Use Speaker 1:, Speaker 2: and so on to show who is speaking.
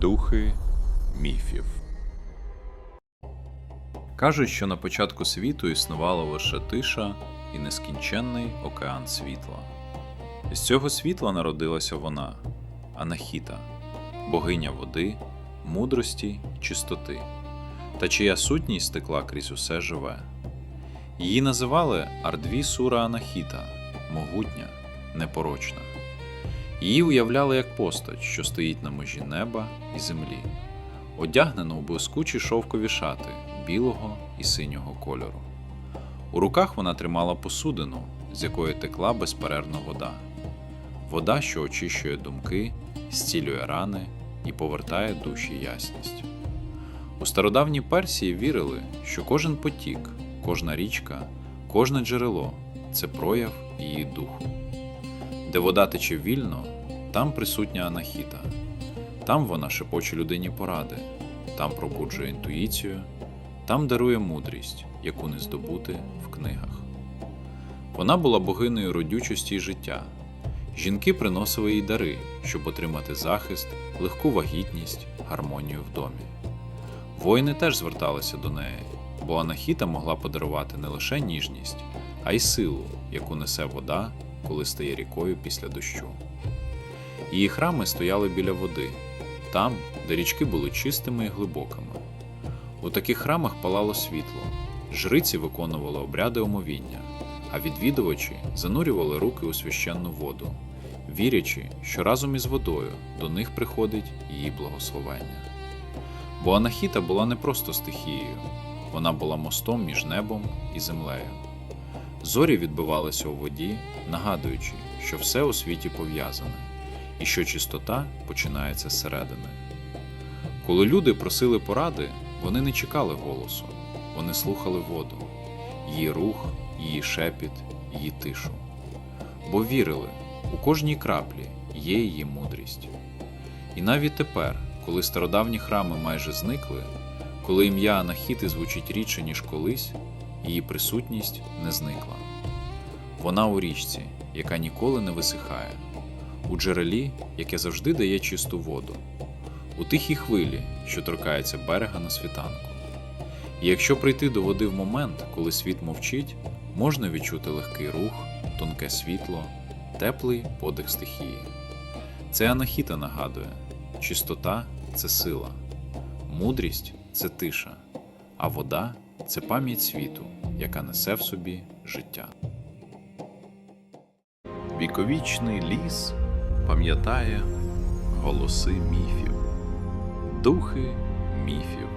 Speaker 1: Духи міфів. Кажуть, що на початку світу існувала лише тиша і нескінченний океан світла. З цього світла народилася вона, Анахіта, богиня води, мудрості чистоти, та чия сутність текла крізь усе живе. Її називали Ардві Сура Анахіта, могутня, непорочна. Її уявляли як постать, що стоїть на межі неба і землі, одягнену у блискучі шовкові шати білого і синього кольору. У руках вона тримала посудину, з якої текла безперервно вода. Вода, що очищує думки, зцілює рани і повертає душі ясність. У стародавній Персії вірили, що кожен потік, кожна річка, кожне джерело це прояв її духу. Де вода тече вільно, там присутня анахіта. Там вона шепоче людині поради, там пробуджує інтуїцію, там дарує мудрість, яку не здобути в книгах. Вона була богинею родючості й життя. Жінки приносили їй дари, щоб отримати захист, легку вагітність, гармонію в домі. Воїни теж зверталися до неї, бо анахіта могла подарувати не лише ніжність, а й силу, яку несе вода, коли стає рікою після дощу. Її храми стояли біля води, там, де річки були чистими і глибокими. У таких храмах палало світло, жриці виконували обряди омовіння, а відвідувачі занурювали руки у священну воду, вірячи, що разом із водою до них приходить її благословення. Бо Анахіта була не просто стихією, вона була мостом між небом і землею. Зорі відбивалися у воді, нагадуючи, що все у світі пов'язане, і що чистота починається зсередини. Коли люди просили поради, вони не чекали голосу, вони слухали воду, її рух, її шепіт, її тишу. Бо вірили, у кожній краплі є її мудрість. І навіть тепер, коли стародавні храми майже зникли, коли ім'я Анахіти звучить рідше, ніж колись, її присутність не зникла. Вона у річці, яка ніколи не висихає, у джерелі, яке завжди дає чисту воду, у тихій хвилі, що торкається берега на світанку. І якщо прийти до води в момент, коли світ мовчить, можна відчути легкий рух, тонке світло, теплий подих стихії. Це Анахіта нагадує: чистота це сила, мудрість це тиша, а вода це пам'ять світу, яка несе в собі життя. Віковічний ліс пам'ятає голоси міфів, духи міфів.